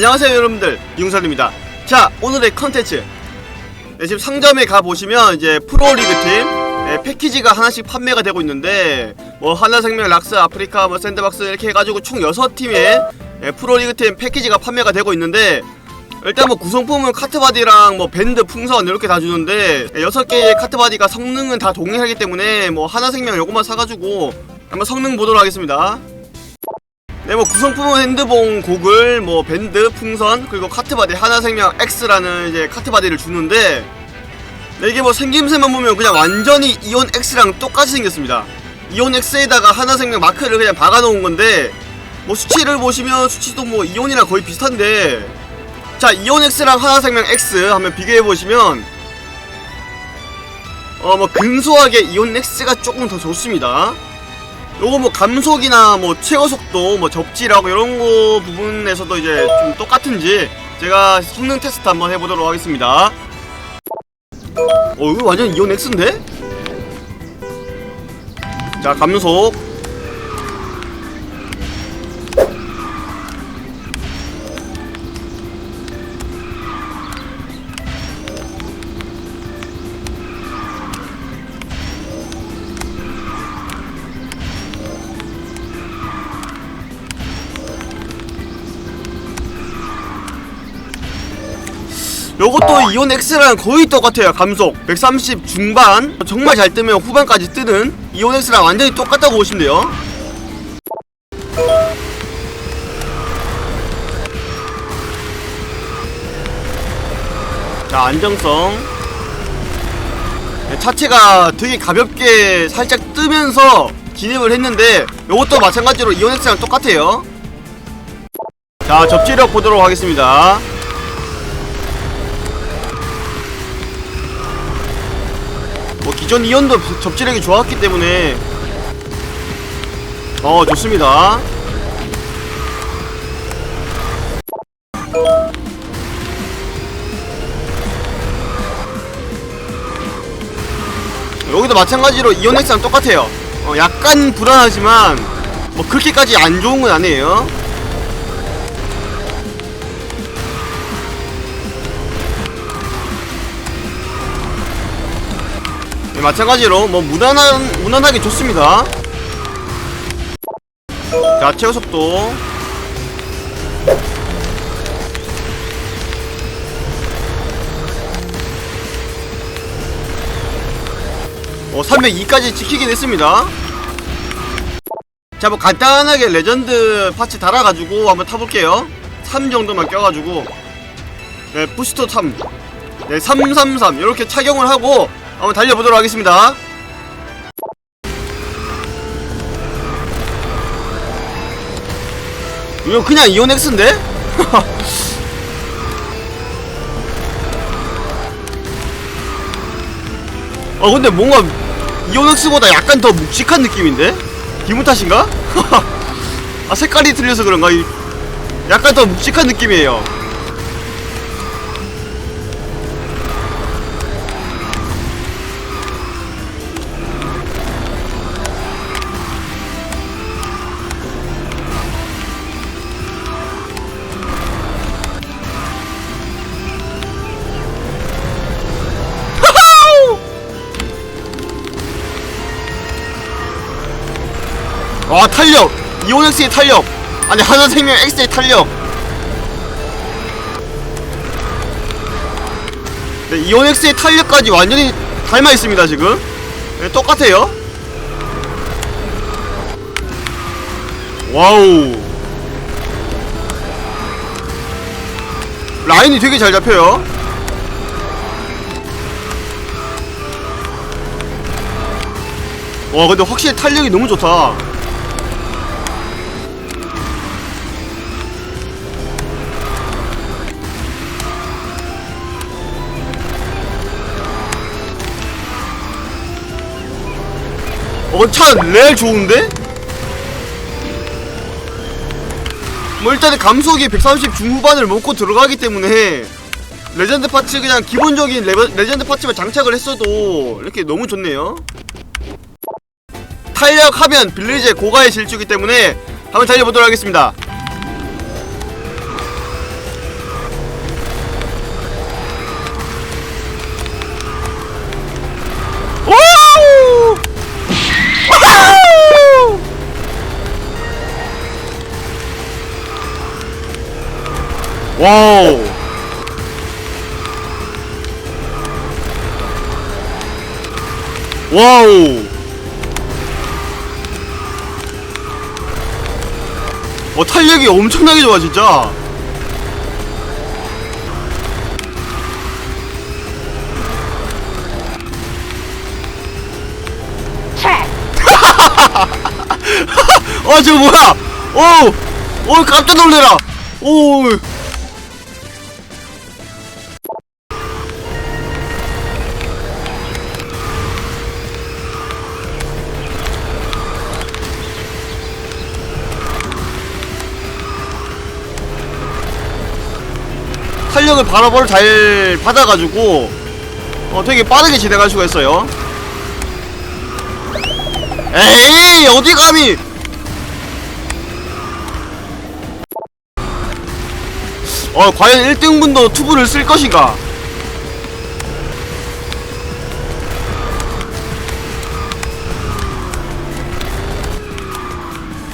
안녕하세요 여러분들. 이웅선입니다. 자 오늘의 컨텐츠. 네, 지금 상점에 가보시면 이제 프로리그 팀 네, 패키지가 하나씩 판매가 되고 있는데 뭐 하나생명, 락스, 아프리카, 뭐 샌드박스 이렇게 해가지고 총 6팀의 네, 프로리그 팀 패키지가 판매가 되고 있는데 일단 뭐 구성품은 카트바디랑 뭐 밴드, 풍선 이렇게 다 주는데 네, 6개의 카트바디가 성능은 다 동일하기 때문에 뭐 하나생명 요것만 사가지고 한번 성능 보도록 하겠습니다 네, 뭐 구성품은 핸드봉, 고글, 뭐 밴드, 풍선, 그리고 카트바디 하나생명 X라는 이제 카트바디를 주는데 네, 이게 뭐 생김새만 보면 그냥 완전히 이온 X랑 똑같이 생겼습니다. 이온 X에다가 하나생명 마크를 그냥 박아놓은 건데 뭐 수치를 보시면 수치도 뭐 이온이랑 거의 비슷한데 자 이온 X랑 하나생명 X 하면 비교해 보시면 어 뭐 근소하게 이온 X가 조금 더 좋습니다. 요거 뭐 감속이나 뭐 최고 속도 뭐 접지라고 이런 거 부분에서도 이제 좀 똑같은지 제가 성능 테스트 한번 해보도록 하겠습니다. 어 이거 완전 이온 X인데? 자 감속 요것도 이온 X랑 거의 똑같아요 감속. 130 중반. 정말 잘 뜨면 후반까지 뜨는 이온 X랑 완전히 똑같다고 보시면 돼요. 자 안정성. 네, 차체가 되게 가볍게 살짝 뜨면서 진입을 했는데 요것도 마찬가지로 이온 X랑 똑같아요. 자 접지력 보도록 하겠습니다 뭐 기존 이온도 접지력이 좋았기 때문에. 어 좋습니다. 여기도 마찬가지로 이온 X랑 똑같아요. 어, 약간 불안하지만 뭐 그렇게까지 안 좋은 건 아니에요 네, 마찬가지로 뭐 무난한 무난하게 좋습니다. 자 최고 속도. 어 302까지 지키긴 했습니다. 자 뭐 간단하게 레전드 파츠 달아가지고 한번 타볼게요. 3 정도만 껴가지고 네 부스터 3. 네 333 이렇게 착용을 하고 한번 달려보도록 하겠습니다. 이거 그냥 이온 X인데? 어 근데 뭔가 이온 X보다 약간 더 묵직한 느낌인데? 기분 탓인가? 아 색깔이 틀려서 그런가? 이- 약간 더 묵직한 느낌이에요. 와 탄력! 이온 X의 탄력! 아니 하나생명 X의 탄력! 네, 이온 X의 탄력까지 완전히 닮아 있습니다 지금. 네, 똑같아요. 와우. 라인이 되게 잘 잡혀요. 와 근데 확실히 탄력이 너무 좋다 어, 차 레알 좋은데? 뭐 일단은 감속이 130 중후반을 먹고 들어가기 때문에 레전드 파츠 그냥 기본적인 레, 레전드 파츠만 장착을 했어도 이렇게 너무 좋네요 탄력하면 빌리지의 고가의 질주기 때문에 한번 달려보도록 하겠습니다 와우. 와우. 어 탄력이 엄청나게 좋아 진짜. 어 저거 뭐야? 오! 오 깜짝 놀래라. 오 탄력을 바로바로 잘 받아가지고 어 되게 빠르게 진행할 수가 있어요. 에이 어디 감히! 어 과연 1등분도 투브를 쓸 것인가?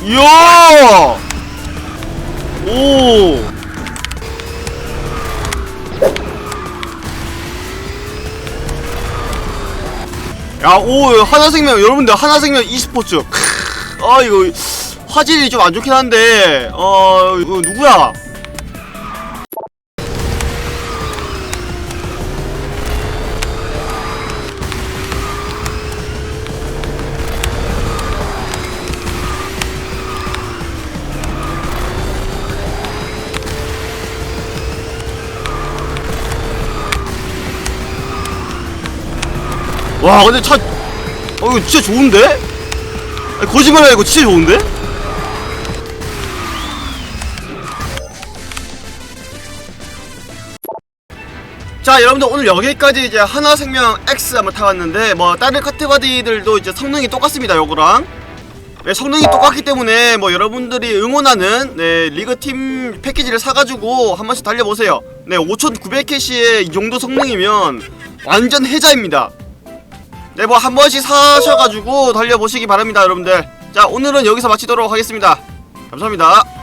이야! 오 야, 오, 하나생명, 여러분들, 하나생명 e스포츠. 크, 아, 이거, 화질이 좀 안 좋긴 한데, 어, 누구야? 와, 근데 차, 어, 이거 진짜 좋은데? 아니, 거짓말 아니고 진짜 좋은데? 자 여러분들 오늘 여기까지 이제 하나생명 X 한번 타봤는데 뭐 다른 카테바디들도 이제 성능이 똑같습니다 요거랑 네, 성능이 똑같기 때문에 뭐 여러분들이 응원하는 네, 리그팀 패키지를 사가지고 한 번씩 달려보세요 네 5900캐시의 이 정도 성능이면 완전 해자입니다 네 뭐 한 번씩 사셔가지고 달려보시기 바랍니다 여러분들. 자 오늘은 여기서 마치도록 하겠습니다. 감사합니다